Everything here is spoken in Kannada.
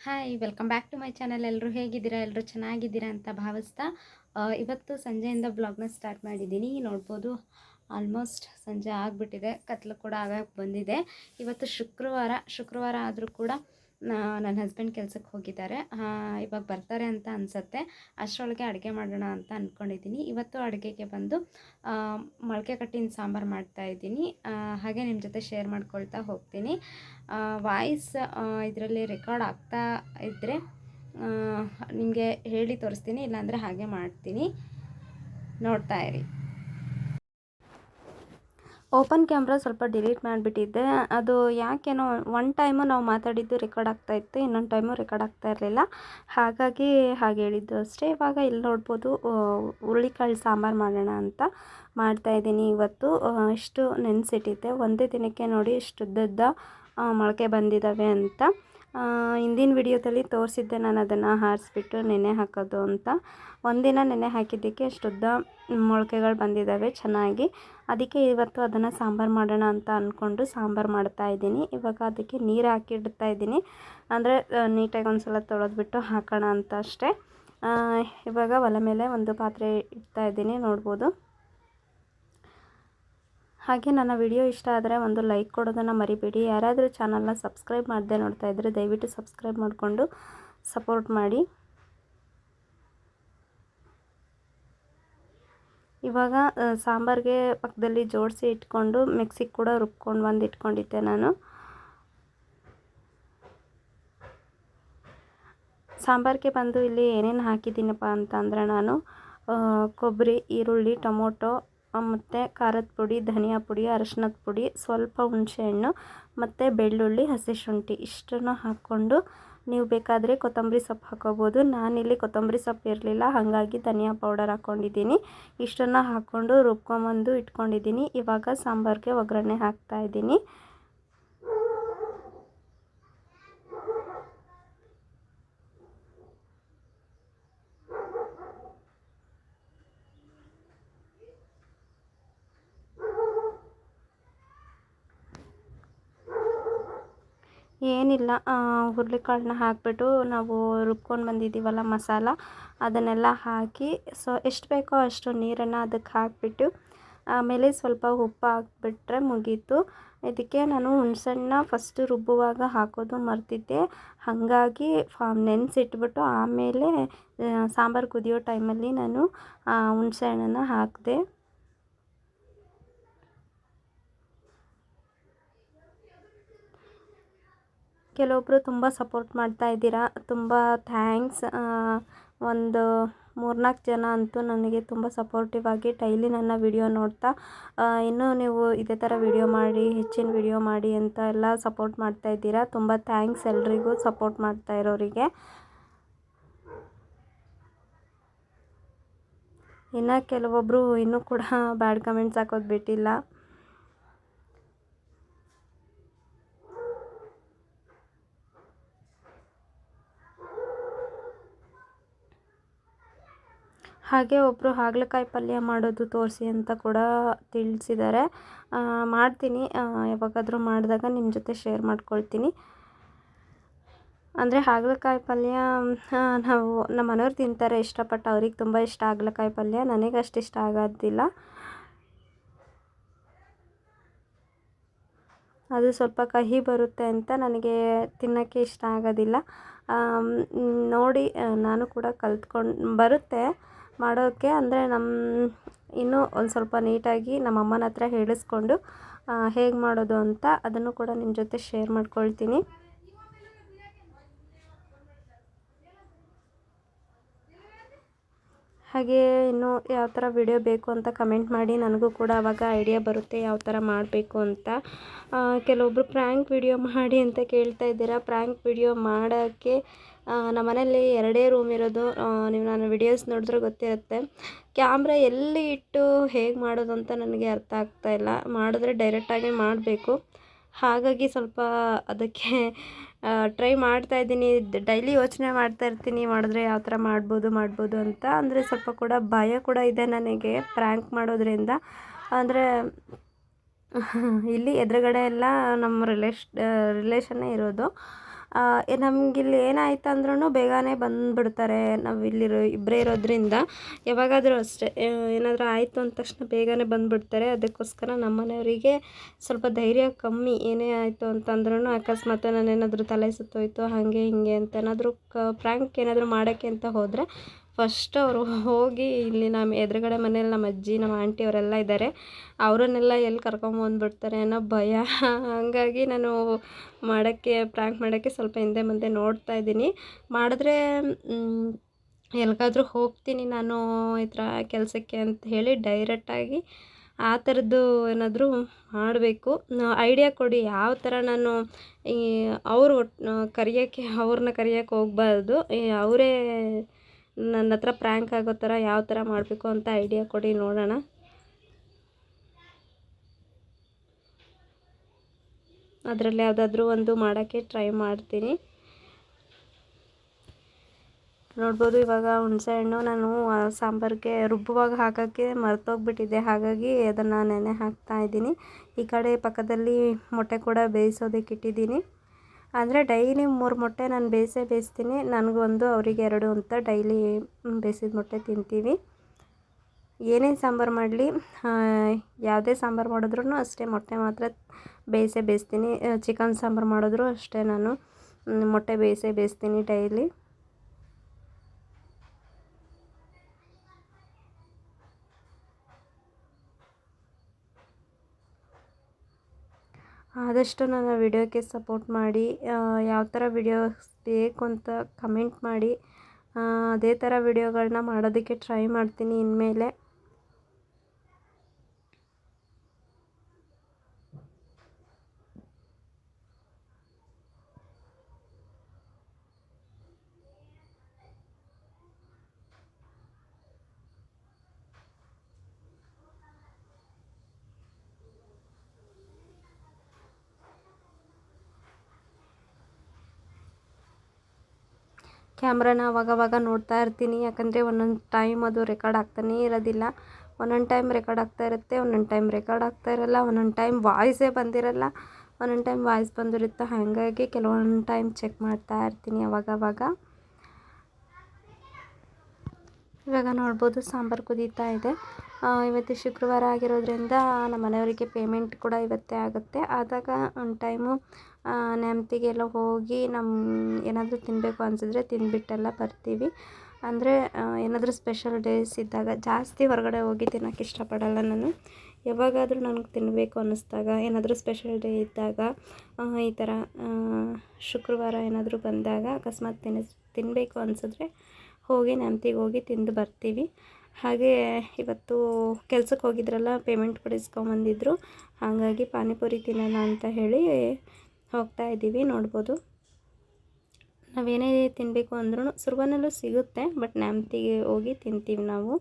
Hi welcome back to my channel ಎಲ್ಲರೂ ಹೇಗಿದ್ದೀರಾ? ಎಲ್ಲರೂ ಚೆನ್ನಾಗಿದ್ದೀರಾ ಅಂತ ಭಾವಿಸ್ತಾ ಇವತ್ತು ಸಂಜೆಯಿಂದ ಬ್ಲಾಗ್ನ ಸ್ಟಾರ್ಟ್ ಮಾಡಿದ್ದೀನಿ. ನೋಡ್ಬೋದು ಆಲ್ಮೋಸ್ಟ್ ಸಂಜೆ ಆಗಿಬಿಟ್ಟಿದೆ. ಕತ್ಲು ಕೂಡ ಆಗಾಗ ಬಂದಿದೆ. ಇವತ್ತು ಶುಕ್ರವಾರ ಶುಕ್ರವಾರ ಆದರೂ ಕೂಡ ನನ್ನ ಹಸ್ಬೆಂಡ್ ಕೆಲಸಕ್ಕೆ ಹೋಗಿದ್ದಾರೆ. ಇವಾಗ ಬರ್ತಾರೆ ಅಂತ ಅನಿಸುತ್ತೆ. ಅಷ್ಟರೊಳಗೆ ಅಡುಗೆ ಮಾಡೋಣ ಅಂತ ಅಂದ್ಕೊಂಡಿದ್ದೀನಿ ಇವತ್ತು ಅಡುಗೆಗೆ ಬಂದು ಮೊಳಕೆ ಕಟ್ಟಿನ ಸಾಂಬಾರು ಮಾಡ್ತಾ ಇದ್ದೀನಿ. ಹಾಗೆ ನಿಮ್ಮ ಜೊತೆ ಶೇರ್ ಮಾಡ್ಕೊಳ್ತಾ ಹೋಗ್ತೀನಿ. ವಾಯ್ಸ್ ಇದರಲ್ಲಿ ರೆಕಾರ್ಡ್ ಆಗ್ತಾ ಇದ್ದರೆ ನಿಮಗೆ ಹೇಳಿ ತೋರಿಸ್ತೀನಿ, ಇಲ್ಲಾಂದರೆ ಹಾಗೆ ಮಾಡ್ತೀನಿ. ನೋಡ್ತಾ ಇರಿ. ಓಪನ್ ಕ್ಯಾಮ್ರಾ ಸ್ವಲ್ಪ ಡಿಲೀಟ್ ಮಾಡಿಬಿಟ್ಟಿದ್ದೆ. ಅದು ಯಾಕೇನೋ ಒನ್ ಟೈಮು ನಾವು ಮಾತಾಡಿದ್ದು ರೆಕಾರ್ಡ್ ಆಗ್ತಾ ಇತ್ತು, ಇನ್ನೊಂದು ಟೈಮು ರೆಕಾರ್ಡ್ ಆಗ್ತಾ ಇರಲಿಲ್ಲ. ಹಾಗಾಗಿ ಹಾಗೆ ಹೇಳಿದ್ದು ಅಷ್ಟೇ. ಇವಾಗ ಇಲ್ಲಿ ನೋಡ್ಬೋದು ಹುರುಳಿಕಾಳು ಸಾಂಬಾರು ಮಾಡೋಣ ಅಂತ ಮಾಡ್ತಾ ಇದ್ದೀನಿ ಇವತ್ತು. ಇಷ್ಟು ನೆನೆಸಿಟ್ಟಿದ್ದೆ. ಒಂದೇ ದಿನಕ್ಕೆ ನೋಡಿ ಇಷ್ಟು ಉದ್ದದ್ದ ಮೊಳಕೆ ಬಂದಿದ್ದಾವೆ ಅಂತ. ಹಿಂದಿನ ವಿಡಿಯೋದಲ್ಲಿ ತೋರಿಸಿದ್ದೆ ನಾನು ಅದನ್ನು ಹಾರಿಸ್ಬಿಟ್ಟು ನೆನೆ ಹಾಕೋದು ಅಂತ. ಒಂದಿನ ನೆನೆ ಹಾಕಿದ್ದಕ್ಕೆ ಅಷ್ಟುದ್ದ ಮೊಳಕೆಗಳು ಬಂದಿದ್ದಾವೆ ಚೆನ್ನಾಗಿ. ಅದಕ್ಕೆ ಇವತ್ತು ಅದನ್ನು ಸಾಂಬಾರು ಮಾಡೋಣ ಅಂತ ಅಂದ್ಕೊಂಡು ಸಾಂಬಾರು ಮಾಡ್ತಾ ಇದ್ದೀನಿ. ಇವಾಗ ಅದಕ್ಕೆ ನೀರು ಹಾಕಿ ಇಡ್ತಾ ಇದ್ದೀನಿ. ಅಂದರೆ ನೀಟಾಗಿ ಒಂದು ಸಲ ತೊಳೆದ್ಬಿಟ್ಟು ಹಾಕೋಣ ಅಂತ ಅಷ್ಟೇ. ಇವಾಗ ಒಲೆ ಮೇಲೆ ಒಂದು ಪಾತ್ರೆ ಇಡ್ತಾ ಇದ್ದೀನಿ, ನೋಡ್ಬೋದು. ಹಾಗೆ ನನ್ನ ವಿಡಿಯೋ ಇಷ್ಟ ಆದರೆ ಒಂದು ಲೈಕ್ ಕೊಡೋದನ್ನು ಮರಿಬೇಡಿ. ಯಾರಾದರೂ ಚಾನಲ್ನ ಸಬ್ಸ್ಕ್ರೈಬ್ ಮಾಡದೆ ನೋಡ್ತಾ ಇದ್ದರೆ ದಯವಿಟ್ಟು ಸಬ್ಸ್ಕ್ರೈಬ್ ಮಾಡಿಕೊಂಡು ಸಪೋರ್ಟ್ ಮಾಡಿ. ಇವಾಗ ಸಾಂಬಾರಿಗೆ ಪಕ್ಕದಲ್ಲಿ ಜೋಡಿಸಿ ಇಟ್ಕೊಂಡು ಮಿಕ್ಸಿಗೆ ಕೂಡ ರುಬ್ಕೊಂಡು ಬಂದು ಇಟ್ಕೊಂಡಿದ್ದೆ ನಾನು. ಸಾಂಬಾರಿಗೆ ಬಂದು ಇಲ್ಲಿ ಏನೇನು ಹಾಕಿದ್ದೀನಪ್ಪ ಅಂತಂದರೆ ನಾನು ಕೊಬ್ಬರಿ, ಈರುಳ್ಳಿ, ಟೊಮೊಟೊ ಮತ್ತು ಖಾರದ ಪುಡಿ, ಧನಿಯಾ ಪುಡಿ, ಅರಶಿನದ ಪುಡಿ, ಸ್ವಲ್ಪ ಹುಣಸೆಹಣ್ಣು ಮತ್ತು ಬೆಳ್ಳುಳ್ಳಿ, ಹಸಿ ಶುಂಠಿ ಇಷ್ಟನ್ನು ಹಾಕ್ಕೊಂಡು ನೀವು ಬೇಕಾದರೆ ಕೊತ್ತಂಬರಿ ಸೊಪ್ಪು ಹಾಕೋಬೋದು ನಾನಿಲ್ಲಿ ಕೊತ್ತಂಬರಿ ಸೊಪ್ಪು ಇರಲಿಲ್ಲ, ಹಾಗಾಗಿ ಧನಿಯಾ ಪೌಡರ್ ಹಾಕ್ಕೊಂಡಿದ್ದೀನಿ. ಇಷ್ಟನ್ನು ಹಾಕ್ಕೊಂಡು ರುಬ್ಕೊಂಬಂದು ಇಟ್ಕೊಂಡಿದ್ದೀನಿ. ಇವಾಗ ಸಾಂಬಾರಿಗೆ ಒಗ್ಗರಣೆ ಹಾಕ್ತಾ ಏನಿಲ್ಲ ಹುರುಳಿಕಾಳನ್ನ ಹಾಕಿಬಿಟ್ಟು ನಾವು ರುಬ್ಕೊಂಡು ಬಂದಿದ್ದೀವಲ್ಲ ಮಸಾಲ, ಅದನ್ನೆಲ್ಲ ಹಾಕಿ, ಸೊ ಎಷ್ಟು ಬೇಕೋ ಅಷ್ಟು ನೀರನ್ನು ಅದಕ್ಕೆ ಹಾಕಿಬಿಟ್ಟು, ಆಮೇಲೆ ಸ್ವಲ್ಪ ಉಪ್ಪು ಹಾಕಿಬಿಟ್ರೆ ಮುಗೀತು. ಇದಕ್ಕೆ ನಾನು ಹುಣ್ಸೆಹಣ್ಣ ಫಸ್ಟು ರುಬ್ಬುವಾಗ ಹಾಕೋದು ಮರ್ತಿದ್ದೆ. ಹಾಗಾಗಿ ನೆನೆಸಿಟ್ಬಿಟ್ಟು ಆಮೇಲೆ ಸಾಂಬಾರು ಕುದಿಯೋ ಟೈಮಲ್ಲಿ ನಾನು ಹುಣ್ಸೆಹಣ್ಣನ್ನು ಹಾಕಿದೆ. ಕೆಲವೊಬ್ಬರು ತುಂಬ ಸಪೋರ್ಟ್ ಮಾಡ್ತಾ ಇದ್ದೀರಾ? ತುಂಬ ಥ್ಯಾಂಕ್ಸ್. ಒಂದು ಮೂರ್ನಾಲ್ಕು ಜನ ಅಂತೂ ನನಗೆ ತುಂಬ ಸಪೋರ್ಟಿವ್ ಆಗಿ ಡೈಲಿ ನನ್ನ ವಿಡಿಯೋ ನೋಡ್ತಾ ಇನ್ನೂ ನೀವು ಇದೇ ಥರ ವಿಡಿಯೋ ಮಾಡಿ, ಹೆಚ್ಚಿನ ವಿಡಿಯೋ ಮಾಡಿ ಅಂತ ಎಲ್ಲ ಸಪೋರ್ಟ್ ಮಾಡ್ತಾ ಇದ್ದೀರಾ? ತುಂಬ ಥ್ಯಾಂಕ್ಸ್ ಎಲ್ರಿಗೂ ಸಪೋರ್ಟ್ ಮಾಡ್ತಾ ಇರೋರಿಗೆ. ಇನ್ನು ಕೆಲವೊಬ್ಬರು ಇನ್ನೂ ಕೂಡ ಬ್ಯಾಡ್ ಕಮೆಂಟ್ಸ್ ಹಾಕೋದು ಬಿಟ್ಟಿಲ್ಲ. ಹಾಗೆ ಒಬ್ಬರು ಹಾಗಲಕಾಯಿ ಪಲ್ಯ ಮಾಡೋದು ತೋರಿಸಿ ಅಂತ ಕೂಡ ತಿಳಿಸಿದ್ದಾರೆ. ಮಾಡ್ತೀನಿ. ಯಾವಾಗಾದರೂ ಮಾಡಿದಾಗ ನಿಮ್ಮ ಜೊತೆ ಶೇರ್ ಮಾಡ್ಕೊಳ್ತೀನಿ. ಅಂದರೆ ಹಾಗಲಕಾಯಿ ಪಲ್ಯ ನಾವು ನಮ್ಮ ಮನೆಯವ್ರು ತಿಂತಾರೆ ಇಷ್ಟಪಟ್ಟು. ಅವ್ರಿಗೆ ತುಂಬ ಇಷ್ಟ ಹಾಗಲಕಾಯಿ ಪಲ್ಯ. ನನಗೆ ಅಷ್ಟು ಇಷ್ಟ ಆಗೋದಿಲ್ಲ. ಅದು ಸ್ವಲ್ಪ ಕಹಿ ಬರುತ್ತೆ ಅಂತ ನನಗೆ ತಿನ್ನೋಕ್ಕೆ ಇಷ್ಟ ಆಗೋದಿಲ್ಲ. ನೋಡಿ ನಾನು ಕೂಡ ಕಲ್ತ್ಕೊಂಡು ಬರುತ್ತೆ. ಮಾಡೋಕ್ಕೆ ಅಂದರೆ ನಮ್ಮ ಇನ್ನೂ ಒಂದು ಸ್ವಲ್ಪ ನೀಟಾಗಿ ನಮ್ಮ ಅಮ್ಮನ ಹತ್ರ ಹೇಳಿಸ್ಕೊಂಡು ಹೇಗೆ ಮಾಡೋದು ಅಂತ ಅದನ್ನು ಕೂಡ ನಿಮ್ಮ ಜೊತೆ ಶೇರ್ ಮಾಡ್ಕೊಳ್ತೀನಿ. ಹಾಗೆ ಇನ್ನು ಯಾವ ಥರ ವಿಡಿಯೋ ಬೇಕು ಅಂತ ಕಮೆಂಟ್ ಮಾಡಿ, ನನಗೂ ಕೂಡ ಅವಾಗ ಐಡಿಯಾ ಬರುತ್ತೆ ಯಾವ ಥರ ಮಾಡಬೇಕು ಅಂತ. ಕೆಲವೊಬ್ಬರು ಪ್ರ್ಯಾಂಕ್ ವಿಡಿಯೋ ಮಾಡಿ ಅಂತ ಕೇಳ್ತಾ ಇದ್ದೀರಾ ಪ್ರ್ಯಾಂಕ್ ವಿಡಿಯೋ ಮಾಡೋಕ್ಕೆ ನಮ್ಮ ಮನೇಲಿ ಎರಡೇ ರೂಮ್ ಇರೋದು. ನೀವು ನಾನು ವಿಡಿಯೋಸ್ ನೋಡಿದ್ರೆ ಗೊತ್ತಿರುತ್ತೆ. ಕ್ಯಾಮ್ರಾ ಎಲ್ಲಿ ಇಟ್ಟು ಹೇಗೆ ಮಾಡೋದು ಅಂತ ನನಗೆ ಅರ್ಥ ಆಗ್ತಾ ಇಲ್ಲ. ಮಾಡಿದ್ರೆ ಡೈರೆಕ್ಟಾಗಿ ಮಾಡಬೇಕು. ಹಾಗಾಗಿ ಸ್ವಲ್ಪ ಅದಕ್ಕೆ ಟ್ರೈ ಮಾಡ್ತಾ ಇದ್ದೀನಿ. ಡೈಲಿ ಯೋಚನೆ ಮಾಡ್ತಾ ಇರ್ತೀನಿ, ಮಾಡಿದ್ರೆ ಯಾವ ಥರ ಮಾಡ್ಬೋದು ಮಾಡ್ಬೋದು ಅಂತ. ಅಂದರೆ ಸ್ವಲ್ಪ ಕೂಡ ಭಯ ಕೂಡ ಇದೆ ನನಗೆ ಪ್ರ್ಯಾಂಕ್ ಮಾಡೋದ್ರಿಂದ. ಅಂದರೆ, ಇಲ್ಲಿ ಎದುರುಗಡೆ ಎಲ್ಲ ನಮ್ಮ ರಿಲೇಶ್ ರಿಲೇಷನ್ನೇ ಇರೋದು. ನಮಗಿಲ್ಲಿ ಏನಾಯ್ತು ಅಂದ್ರೂ ಬೇಗನೆ ಬಂದುಬಿಡ್ತಾರೆ. ನಾವು ಇಲ್ಲಿರೋ ಇಬ್ಬರೇ ಇರೋದ್ರಿಂದ ಯಾವಾಗಾದರೂ ಅಷ್ಟೇ. ಏನಾದರೂ ಆಯಿತು ಅಂದ ತಕ್ಷಣ ಬೇಗನೆ ಬಂದುಬಿಡ್ತಾರೆ. ಅದಕ್ಕೋಸ್ಕರ ನಮ್ಮ ಮನೆಯವರಿಗೆ ಸ್ವಲ್ಪ ಧೈರ್ಯ ಕಮ್ಮಿ. ಏನೇ ಆಯಿತು ಅಂತಂದ್ರೂ ಅಕಸ್ಮಾತ್ ನಾನೇನಾದರೂ ತಲೆ ಸುತ್ತೋಯ್ತು, ಹಾಗೆ ಹೀಗೆ ಅಂತ ಏನಾದರೂ ಕ ಪ್ರ್ಯಾಂಕ್ ಏನಾದರೂ ಮಾಡೋಕ್ಕೆ ಅಂತ ಹೋದರೆ ಫಸ್ಟ್ ಅವರು ಹೋಗಿ ಇಲ್ಲಿ ನಮ್ಮ ಎದುರುಗಡೆ ಮನೇಲಿ ನಮ್ಮ ಅಜ್ಜಿ, ನಮ್ಮ ಆಂಟಿ ಅವರೆಲ್ಲ ಇದ್ದಾರೆ. ಅವರನ್ನೆಲ್ಲ ಎಲ್ಲಿ ಕರ್ಕೊಂಬಂದ್ಬಿಡ್ತಾರೆ ಅನ್ನೋ ಭಯ. ಹಾಗಾಗಿ ನಾನು ಮಾಡೋಕ್ಕೆ ಪ್ರ್ಯಾಂಕ್ ಮಾಡೋಕ್ಕೆ ಸ್ವಲ್ಪ ಹಿಂದೆ ಮುಂದೆ ನೋಡ್ತಾ ಇದ್ದೀನಿ. ಮಾಡಿದ್ರೆ ಎಲ್ಲಿಗಾದ್ರೂ ಹೋಗ್ತೀನಿ ನಾನು ಈ ಥರ ಕೆಲಸಕ್ಕೆ ಅಂತ ಹೇಳಿ ಡೈರೆಕ್ಟಾಗಿ ಆ ಥರದ್ದು ಏನಾದರೂ ಮಾಡಬೇಕು. ಐಡಿಯಾ ಕೊಡಿ, ಯಾವ ಥರ ನಾನು ಈ ಅವರು ಕರಿಯೋಕ್ಕೆ, ಅವ್ರನ್ನ ಕರಿಯೋಕ್ಕೆ ಹೋಗಬಾರ್ದು. ಅವರೇ ನನ್ನ ಹತ್ರ ಪ್ರ್ಯಾಂಕ್ ಆಗೋ ಥರ ಯಾವ ಥರ ಮಾಡಬೇಕು ಅಂತ ಐಡಿಯಾ ಕೊಡಿ ನೋಡೋಣ. ಅದರಲ್ಲಿ ಯಾವುದಾದ್ರೂ ಒಂದು ಮಾಡೋಕ್ಕೆ ಟ್ರೈ ಮಾಡ್ತೀನಿ. ನೋಡ್ಬೋದು ಇವಾಗ ಹುಣಸೆ ಹಣ್ಣು ನಾನು ಸಾಂಬಾರಿಗೆ ರುಬ್ಬುವಾಗ ಹಾಕೋಕ್ಕೆ ಮರ್ತೋಗ್ಬಿಟ್ಟಿದ್ದೆ ಹಾಗಾಗಿ ಅದನ್ನು ನೆನೆ ಹಾಕ್ತಾ ಇದ್ದೀನಿ. ಈ ಕಡೆ ಪಕ್ಕದಲ್ಲಿ ಮೊಟ್ಟೆ ಕೂಡ ಬೇಯಿಸೋದಕ್ಕೆ ಇಟ್ಟಿದ್ದೀನಿ. ಅಂದರೆ ಡೈಲಿ ಮೂರು ಮೊಟ್ಟೆ ನಾನು ಬೇಯಿಸೇ ಬೇಯಿಸ್ತೀನಿ. ನನಗೊಂದು ಅವರಿಗೆ ಎರಡು ಅಂತ ಡೈಲಿ ಬೇಯಿಸಿದ ಮೊಟ್ಟೆ ತಿಂತೀವಿ. ಏನೇನು ಸಾಂಬಾರು ಮಾಡಲಿ ಯಾವುದೇ ಸಾಂಬಾರು ಮಾಡಿದ್ರೂ ಅಷ್ಟೇ ಮೊಟ್ಟೆ ಮಾತ್ರ ಬೇಯಿಸೇ ಬೇಯಿಸ್ತೀನಿ. ಚಿಕನ್ ಸಾಂಬಾರು ಮಾಡಿದ್ರು ಅಷ್ಟೇ ನಾನು ಮೊಟ್ಟೆ ಬೇಯಿಸೇ ಬೇಯಿಸ್ತೀನಿ ಡೈಲಿ. ಆದಷ್ಟು ನನ್ನ ವಿಡಿಯೋಕ್ಕೆ ಸಪೋರ್ಟ್ ಮಾಡಿ ಯಾವ ಥರ ವಿಡಿಯೋಸ್ ಬೇಕು ಅಂತ ಕಮೆಂಟ್ ಮಾಡಿ ಅದೇ ಥರ ವಿಡಿಯೋಗಳನ್ನ ಮಾಡೋದಕ್ಕೆ ಟ್ರೈ ಮಾಡ್ತೀನಿ ಇನ್ಮೇಲೆ. ಕ್ಯಾಮ್ರಾನ ಅವಾಗವಾಗ ನೋಡ್ತಾ ಇರ್ತೀನಿ. ಯಾಕಂದರೆ ಒಂದೊಂದು ಟೈಮ್ ಅದು ರೆಕಾರ್ಡ್ ಆಗ್ತಾನೇ ಇರೋದಿಲ್ಲ. ಒಂದೊಂದು ಟೈಮ್ ರೆಕಾರ್ಡ್ ಆಗ್ತಾ ಇರುತ್ತೆ, ಒಂದೊಂದು ಟೈಮ್ ರೆಕಾರ್ಡ್ ಆಗ್ತಾ ಇರಲ್ಲ, ಒಂದೊಂದು ಟೈಮ್ ವಾಯ್ಸೇ ಬಂದಿರಲ್ಲ. ಒಂದೊಂದು ಟೈಮ್ ವಾಯ್ಸ್ ಬಂದಿರುತ್ತೆ. ಹಾಗಾಗಿ ಕೆಲವೊಂದು ಟೈಮ್ ಚೆಕ್ ಮಾಡ್ತಾ ಇರ್ತೀನಿ ಅವಾಗವಾಗ. ಇವಾಗ ನೋಡ್ಬೋದು ಸಾಂಬಾರು ಕುದೀತಾ ಇದೆ. ಇವತ್ತು ಶುಕ್ರವಾರ ಆಗಿರೋದ್ರಿಂದ ನಮ್ಮ ಮನೆಯವರಿಗೆ ಪೇಮೆಂಟ್ ಕೂಡ ಇವತ್ತೇ ಆಗುತ್ತೆ. ಆದಾಗ ಒಂದು ಟೈಮು ನೆಮ್ತಿಗೆಲ್ಲ ಹೋಗಿ ನಮ್ಮ ಏನಾದರೂ ತಿನ್ನಬೇಕು ಅನಿಸಿದ್ರೆ ತಿಂದುಬಿಟ್ಟೆಲ್ಲ ಬರ್ತೀವಿ. ಅಂದರೆ ಏನಾದರೂ ಸ್ಪೆಷಲ್ ಡೇಸ್ ಇದ್ದಾಗ ಜಾಸ್ತಿ ಹೊರಗಡೆ ಹೋಗಿ ತಿನ್ನೋಕ್ಕೆ ಇಷ್ಟಪಡಲ್ಲ ನಾನು. ಯಾವಾಗಾದರೂ ನನಗೆ ತಿನ್ನಬೇಕು ಅನ್ನಿಸ್ದಾಗ ಏನಾದರೂ ಸ್ಪೆಷಲ್ ಡೇ ಇದ್ದಾಗ ಈ ಥರ ಶುಕ್ರವಾರ ಏನಾದರೂ ಬಂದಾಗ ಅಕಸ್ಮಾತ್ ತಿನ್ನಿಸ್ ತಿನ್ನಬೇಕು ಅನಿಸಿದ್ರೆ ಹೋಗಿ ನೆಮ್ಮದಿಗೆ ಹೋಗಿ ತಿಂದು ಬರ್ತೀವಿ. ಹಾಗೆ ಇವತ್ತು ಕೆಲ್ಸಕ್ಕೆ ಹೋಗಿದ್ರಲ್ಲ ಪೇಮೆಂಟ್ ಕೂಡ ಇಸ್ಕೊಂಬಂದಿದ್ರು ಹಾಗಾಗಿ ಪಾನಿಪುರಿ ತಿನ್ನೋಣ ಅಂತ ಹೇಳಿ ಹೋಗ್ತಾ ಇದ್ದೀವಿ, ನೋಡ್ಬೋದು. ನಾವೇನೇ ತಿನ್ನಬೇಕು ಅಂದ್ರೂ ಸುರ್ವನಲ್ಲೂ ಸಿಗುತ್ತೆ ಬಟ್ ನೆಮ್ತಿಗೆ ಹೋಗಿ ತಿಂತೀವಿ ನಾವು.